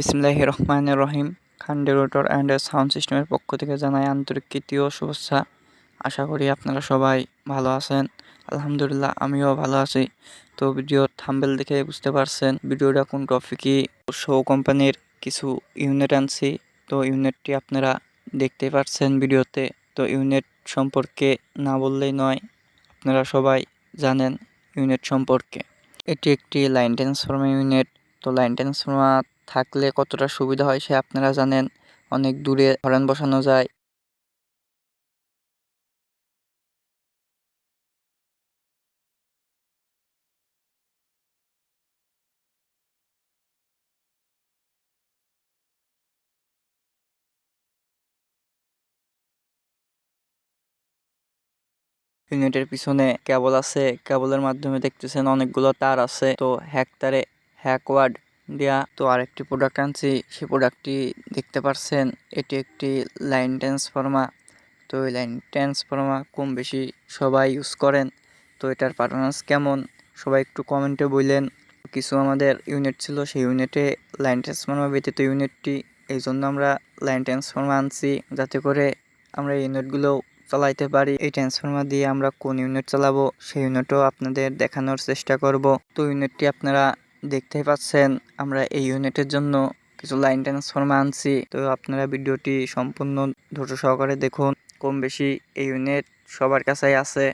বিসমিল্লাহ রহমান রহিম Khande rotor and sound সিস্টেমের পক্ষ থেকে জানাই আন্তরিক কীর্তি ও শুভেচ্ছা। আশা করি আপনারা সবাই ভালো আছেন। আলহামদুলিল্লাহ, আমিও ভালো আছি। তো ভিডিও থাম্বেল দেখে বুঝতে পারছেন ভিডিওটা কোন টপিকই শো কোম্পানির কিছু ইউনিট আনছি। তো ইউনিটটি আপনারা দেখতে পাচ্ছেন ভিডিওতে। তো ইউনিট সম্পর্কে না বললেই নয়, আপনারা সবাই জানেন ইউনিট সম্পর্কে। এটি একটি লাইন ট্রান্সফর্মার ইউনিট। তো লাইন ট্রান্সফর্মার থাকলে কতটা সুবিধা হয় সে আপনারা জানেন, অনেক দূরে হরেন বসানো যায়। ইউনিটের পিছনে কেবল আছে, কেবলের মাধ্যমে দেখতেছেন অনেকগুলো তার আছে। তো হ্যাক তারে, হ্যাক ওয়ার্ড দেয়া তো আরেকটি প্রোডাক্ট আনছি, সেই প্রোডাক্টটি দেখতে পারছেন, এটি একটি লাইন ট্রান্সফর্মার তো এই লাইন ট্রান্সফর্মার কম বেশি সবাই ইউজ করেন। তো এটার পারফরমেন্স কেমন, সবাই একটু কমেন্টে বললেন। কিছু আমাদের ইউনিট ছিল, সেই ইউনিটে লাইন ট্রান্সফর্মার ব্যতীত ইউনিটটি এই জন্য আমরা লাইন ট্রান্সফর্মার আনছি, যাতে করে আমরা ইউনিটগুলো চালাইতে পারি। এই ট্রান্সফর্মার দিয়ে আমরা কোন ইউনিট চালাবো, সেই ইউনিটও আপনাদের দেখানোর চেষ্টা করব। তো ইউনিটটি আপনারা দেখতেই পাচ্ছেন, আমরা এই ইউনিটের জন্য কিছু লাইন ট্রান্সফর্মার আনছি। তো আপনারা ভিডিওটি সম্পূর্ণ ধৈর্য সহকারে দেখুন। কম বেশি এই ইউনিট সবার কাছেই আছে।